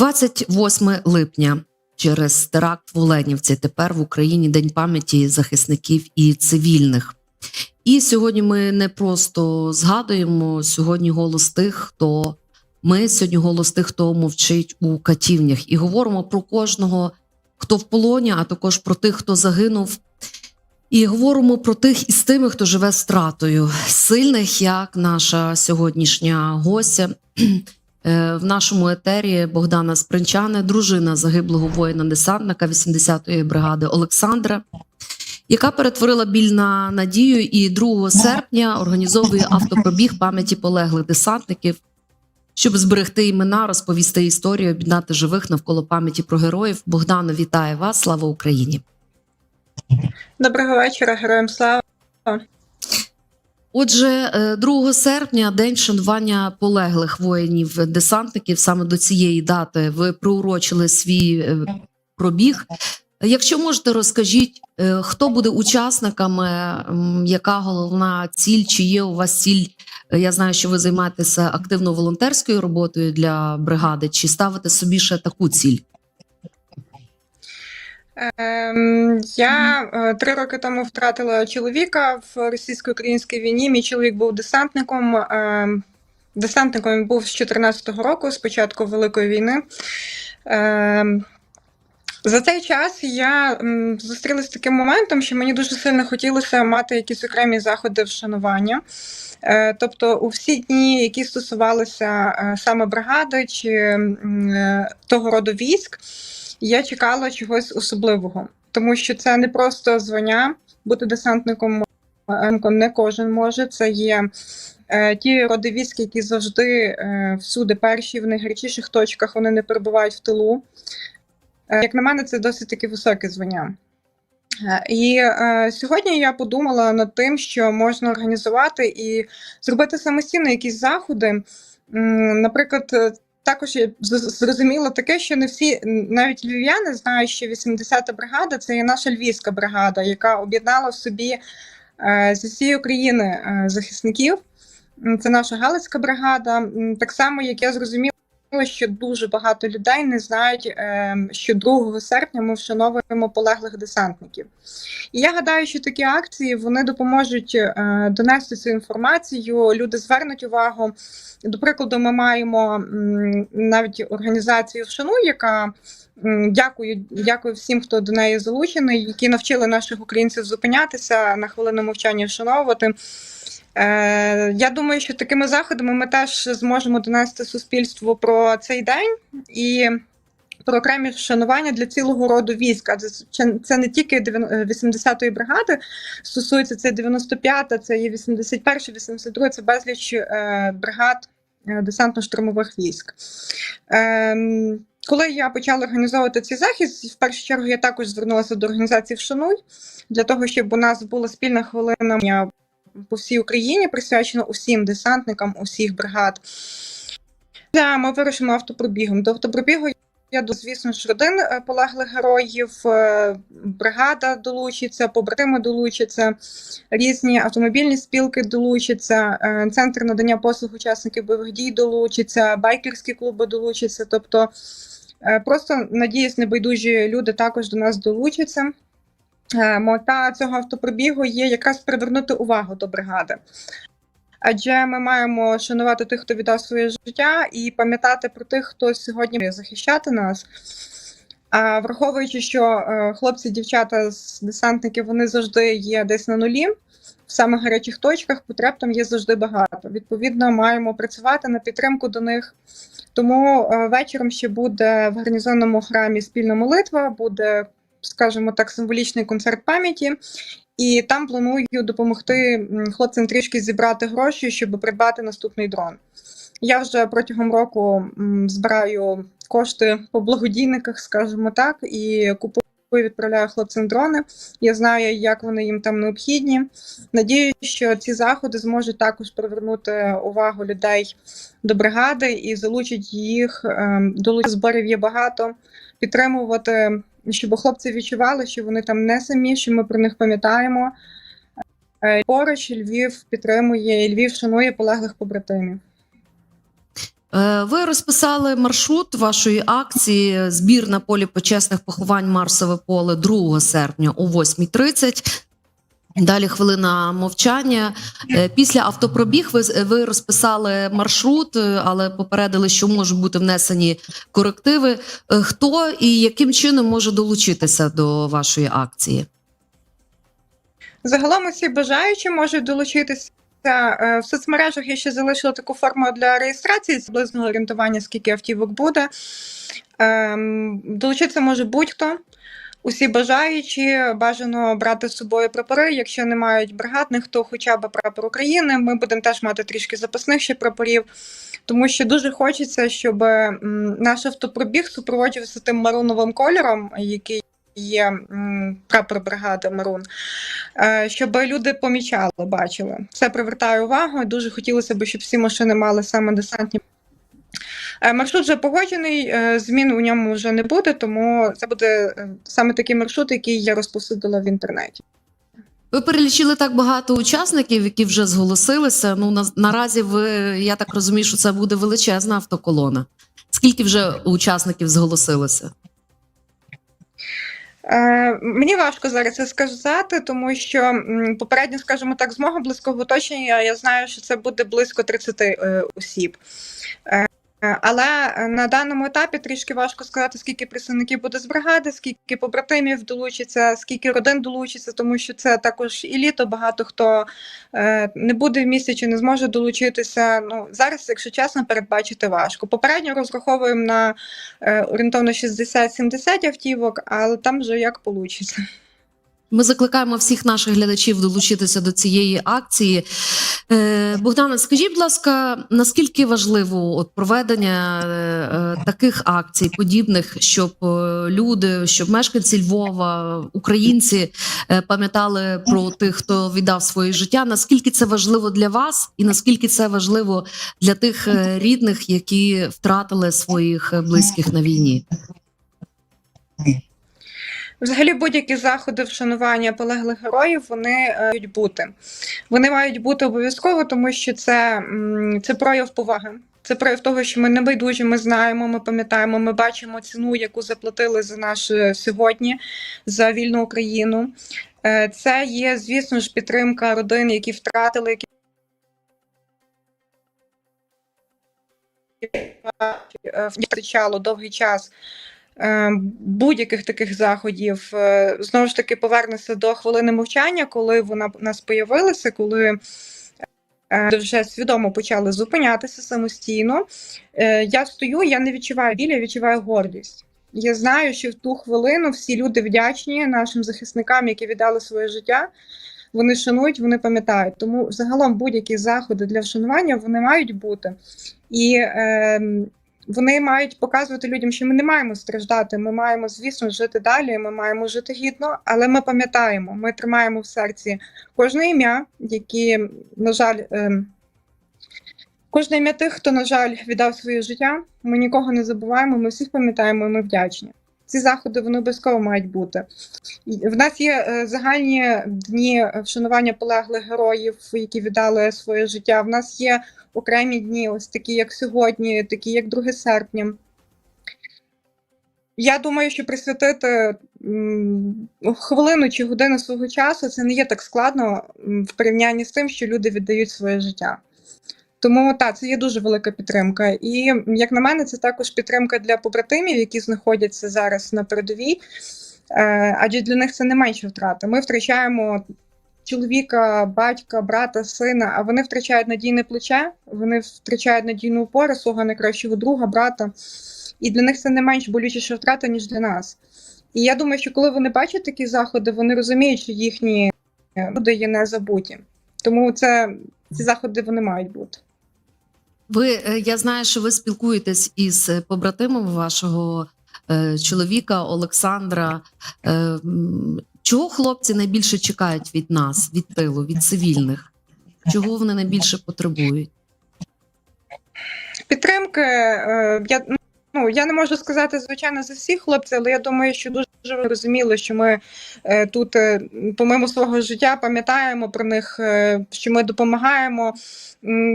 28 липня через теракт в Оленівці. Тепер в Україні День пам'яті захисників і цивільних. І сьогодні ми не просто згадуємо сьогодні голос тих, хто ми сьогодні голос тих, хто мовчить у катівнях, і говоримо про кожного, хто в полоні, а також про тих, хто загинув. І говоримо про тих із тими, хто живе стратою, сильних, як наша сьогоднішня гостя. Е, В нашому етері Богдана Спринчане, дружина загиблого воїна-десантника 80-ї бригади Олександра, яка перетворила біль на надію і 2 серпня організовує автопробіг пам'яті полеглих десантників, щоб зберегти імена, розповісти історію, об'єднати живих навколо пам'яті про героїв. Богдано, вітаю вас! Слава Україні! Доброго вечора, героям слава. Отже, е, 2 серпня, день вшанування полеглих воїнів-десантників. Саме до цієї дати ви приурочили свій е, пробіг. Якщо можете, розкажіть, е, хто буде учасниками, яка головна ціль, чи є у вас ціль? Е, Я знаю, що ви займаєтеся активно волонтерською роботою для бригади, чи ставите собі ще таку ціль? Ем, я е, три роки тому втратила чоловіка в російсько-українській війні. Мій чоловік був десантником. Ем, десантником він був з 14-го року, з початку Великої війни. Ем, за цей час я зустрілася з таким моментом, що мені дуже сильно хотілося мати якісь окремі заходи вшанування. Е, Тобто, у всі дні, які стосувалися е, саме бригади чи е, того роду військ, я чекала чогось особливого, тому що це не просто звання, бути десантником е, не кожен може. Це є е, ті роди військ, які завжди е, всюди перші в найгарячіших точках вони не перебувають в тилу. Е, Як на мене, це досить таки високе звання. Е, І е, сьогодні я подумала над тим, що можна організувати і зробити самостійно якісь заходи. Наприклад, також зрозуміло таке, що не всі, навіть львів'яни, знають, що 80-та бригада це є наша львівська бригада, яка об'єднала в собі е, з усієї України е, захисників. Це наша Галицька бригада. Так само, як я зрозуміла, що дуже багато людей не знають, е, що 2 серпня ми вшановуємо полеглих десантників. І я гадаю, що такі акції вони допоможуть е, донести цю інформацію. Люди звернуть увагу. До прикладу, ми маємо навіть організацію «Вшану», яка дякую, дякую всім, хто до неї залучений, які навчили наших українців зупинятися на хвилину мовчання, вшановувати. Е, я думаю, що такими заходами ми теж зможемо донести суспільству про цей день і про окремі вшанування для цілого роду військ. Адже це- не тільки дев'ян- е, 80-ї бригади стосується це 95-та, це є 81-ша, 82-га, це безліч е, бригад десантно-штурмових військ. Ем, коли я почала організовувати цей захід, в першу чергу я також звернулася до організації «Вшануй» для того, щоб у нас була спільна хвилина по всій Україні, присвячена усім десантникам, усіх бригад. Та Ми вирушимо автопробігом. До автопробігу я звісно ж, родин е, полеглих героїв, е, бригада долучиться, побратими долучаться, різні автомобільні спілки долучаться, е, центр надання послуг учасників бойових дій долучиться, байкерські клуби долучаться. Тобто, просто надіюсь, небайдужі люди також до нас долучаться. Е, Мета цього автопробігу є якраз привернути увагу до бригади. Адже ми маємо шанувати тих, хто віддав своє життя, і пам'ятати про тих, хто сьогодні має захищати нас. А враховуючи, що е, хлопці, дівчата з десантників вони завжди є десь на нулі, в самих гарячих точках потреб там є завжди багато. Відповідно, маємо працювати на підтримку до них. Тому е, вечором ще буде в гарнізонному храмі спільна молитва, буде, скажімо так, символічний концерт пам'яті. І там планую допомогти хлопцям трішки зібрати гроші, щоб придбати наступний дрон. Я вже протягом року збираю кошти по благодійниках, скажімо так, і купую, відправляю хлопцям дрони. Я знаю, як вони їм там необхідні. Надіюсь, що ці заходи зможуть також привернути увагу людей до бригади і залучать їх. ем, Долучити зборів є багато. Підтримувати щоб хлопці відчували, що вони там не самі, що ми про них пам'ятаємо. Е, Поруч Львів підтримує, і Львів шанує полеглих побратимів. Е, Ви розписали маршрут вашої акції збір на полі почесних поховань Марсове поле 2 серпня о 8.30. Далі хвилина мовчання. Е, Після автопробіг ви, ви розписали маршрут, е, але попередили, що можуть бути внесені корективи. Е, Хто і яким чином може долучитися до вашої акції? Загалом усі бажаючі можуть долучитися. В соцмережах я ще залишила таку форму для реєстрації з близького орієнтування, скільки автівок буде. Ем, Долучитися може будь-хто. Усі бажаючі бажано брати з собою прапори. Якщо не мають бригадних, то хоча б прапор України. Ми будемо теж мати трішки запасних ще прапорів, тому що дуже хочеться, щоб наш автопробіг супроводжувався тим маруновим кольором, який є прапор бригади Марун, е, щоб люди помічали, бачили. Це привертає увагу. Дуже хотілося б, щоб всі машини мали саме десантні. Е, Маршрут вже погоджений, е, змін у ньому вже не буде, тому це буде е, саме такий маршрут, який я розповсюдила в інтернеті. Ви перелічили так багато учасників, які вже зголосилися. Ну на, наразі ви я так розумію, що це буде величезна автоколона. Скільки вже учасників зголосилося? Е, Мені важко зараз це сказати, тому що попередньо, скажімо так, з мого близького оточення я знаю, що це буде близько 30 е, осіб. Е, Але е, на даному етапі трішки важко сказати, скільки представників буде з бригади, скільки побратимів долучиться, скільки родин долучиться, тому що це також і літо. Багато хто е, не буде в місті чи не зможе долучитися. Ну зараз, якщо чесно, передбачити важко. Попередньо розраховуємо на е, орієнтовно 60-70 автівок, але там вже як вийде. Ми закликаємо всіх наших глядачів долучитися до цієї акції. Е, Богдане, скажіть, будь ласка, наскільки важливо от проведення е, е, таких акцій, подібних, щоб люди, щоб мешканці Львова, українці пам'ятали про тих, хто віддав своє життя? Наскільки це важливо для вас, і наскільки це важливо для тих рідних, які втратили своїх близьких на війні? Взагалі, будь-які заходи вшанування полеглих героїв вони е, мають бути. Вони мають бути обов'язково, тому що це, це прояв поваги. Це прояв того, що ми не байдужі, ми знаємо, ми пам'ятаємо, ми бачимо ціну, яку заплатили за наше сьогодні, за вільну Україну. Е, Це є, звісно ж, підтримка родин, які втратили, які е, втрачало довгий час е, будь-яких таких заходів. Е, Знову ж таки, повернуся до хвилини мовчання, коли вона в нас появилася, коли е, вже свідомо почали зупинятися самостійно. Е, Я стою, я не відчуваю біль, я відчуваю гордість. Я знаю, що в ту хвилину всі люди вдячні нашим захисникам, які віддали своє життя. Вони шанують, вони пам'ятають. Тому загалом будь-які заходи для вшанування вони мають бути. І е, вони мають показувати людям, що ми не маємо страждати. Ми маємо, звісно, жити далі. Ми маємо жити гідно, але ми пам'ятаємо, ми тримаємо в серці кожне ім'я, які, на жаль, е, кожне ім'я тих, хто, на жаль, віддав своє життя. Ми нікого не забуваємо. Ми всіх пам'ятаємо. і Ми вдячні. Ці заходи вони обов'язково мають бути. В нас є е, загальні дні вшанування полеглих героїв, які віддали своє життя. В нас є окремі дні, ось такі, як сьогодні, такі, як 2 серпня. Я думаю, що присвятити хвилину чи годину свого часу це не є так складно в порівнянні з тим, що люди віддають своє життя. Тому так, це є дуже велика підтримка. І як на мене, це також підтримка для побратимів, які знаходяться зараз на передовій, Е, адже для них це не менше втрати. Ми втрачаємо чоловіка, батька, брата, сина, а вони втрачають надійне плече, вони втрачають надійну опору свого найкращого друга, брата. І для них це не менш болючіша втрата, ніж для нас. І я думаю, що коли вони бачать такі заходи, вони розуміють, що їхні люди є не забуті. Тому це ці заходи вони мають бути. Ви е, я знаю, що ви спілкуєтесь із е, побратимом вашого е, чоловіка Олександра. Чого хлопці найбільше чекають від нас, від тилу, від цивільних? Чого вони найбільше потребують? Підтримки, я, ну, я не можу сказати, звичайно, за всіх хлопців, але я думаю, що дуже розуміло, що ми е, тут, е, помимо свого життя, пам'ятаємо про них, е, що ми допомагаємо.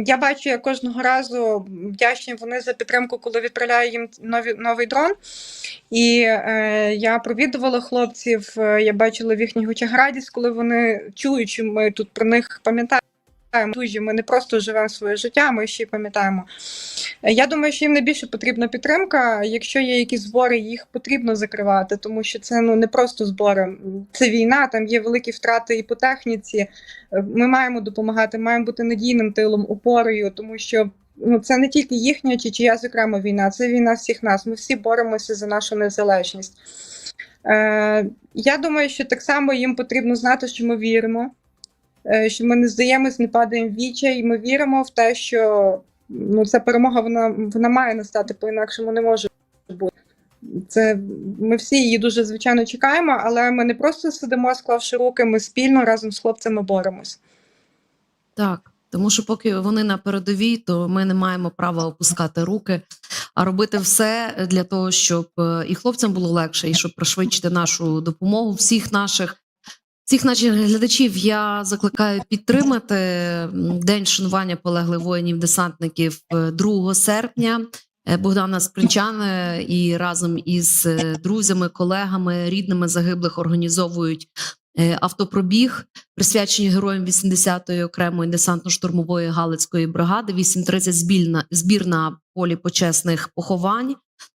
Я бачу, як кожного разу вдячні вони за підтримку, коли відправляю їм нові, новий дрон. І е, я провідувала хлопців, е, я бачила в їхніх очах радість, коли вони чують, що ми тут про них пам'ятаємо. Дуже ми не просто живемо своє життя, ми ще й пам'ятаємо. Я думаю, що їм найбільше потрібна підтримка. Якщо є якісь збори, їх потрібно закривати, тому що це ну не просто збори, це війна, там є великі втрати і по техніці. Ми маємо допомагати, маємо бути надійним тилом, опорою, тому що ну це не тільки їхня чи чиясь окрема війна, це війна всіх нас. Ми всі боремося за нашу незалежність. Е, я думаю, що так само їм потрібно знати, що ми віримо, що ми не здаємось, не падаємо в вічай, і ми віримо в те, що ну, ця перемога вона, вона має настати, по-інакшому не може бути. Це ми всі її дуже звичайно чекаємо, але ми не просто сидимо, склавши руки, ми спільно разом з хлопцями боремось. Так, тому що поки вони на передовій, то ми не маємо права опускати руки, а робити все для того, щоб е, і хлопцям було легше, і щоб пришвидшити нашу допомогу. Всіх наших всіх наших глядачів я закликаю підтримати день шанування полеглих воїнів десантників е, 2 серпня. Е, Богдана Спринчане і разом із е, друзями, колегами, рідними загиблих організовують е, автопробіг, присвячені героям 80-ї окремої десантно-штурмової галицької бригади. 8.30 збільна збір на полі почесних поховань.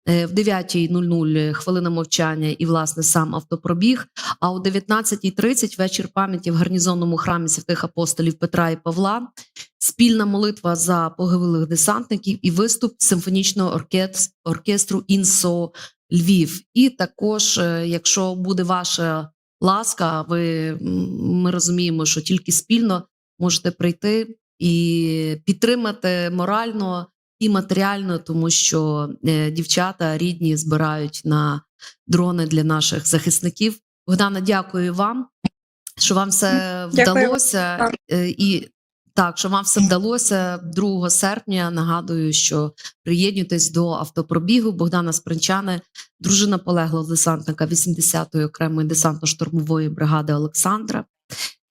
Е, В 9.00 хвилина мовчання і власне сам автопробіг. А о 19.30 вечір пам'яті в гарнізонному храмі святих апостолів Петра і Павла. Спільна молитва за погибелих десантників і виступ симфонічного оркес- оркестру Інсо Львів. І також, е, якщо буде ваша ласка, ви ми розуміємо, що тільки спільно можете прийти і підтримати морально і матеріально, тому що е, дівчата рідні збирають на дрони для наших захисників. Богдана, дякую вам, що вам все вдалося Так. Е, і. Так, що вам все вдалося 2 серпня. Нагадую, що приєднуйтесь до автопробігу Богдана Спринчани, дружина полеглого десантника 80-ї окремої десантно-штурмової бригади Олександра,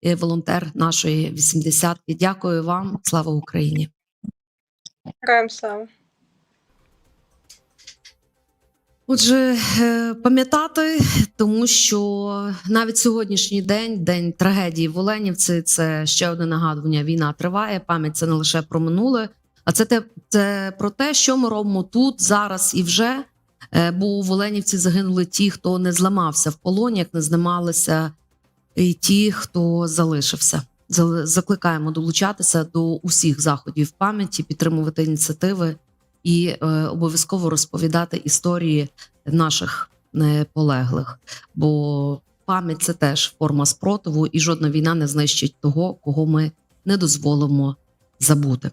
е, волонтер нашої 80-ки. Дякую вам, слава Україні! Героям слава. Отже, е, пам'ятати, тому що навіть сьогоднішній день, день трагедії в Оленівці, це ще одне нагадування. Війна триває. Пам'ять це не лише про минуле, а це те це про те, що ми робимо тут зараз і вже. Е, Бо в Оленівці загинули ті, хто не зламався в полоні, як не зламалися і ті, хто залишився. Закликаємо долучатися до усіх заходів пам'яті, підтримувати ініціативи і е, обов'язково розповідати історії наших е, полеглих. Бо пам'ять це теж форма спротиву, і жодна війна не знищить того, кого ми не дозволимо забути.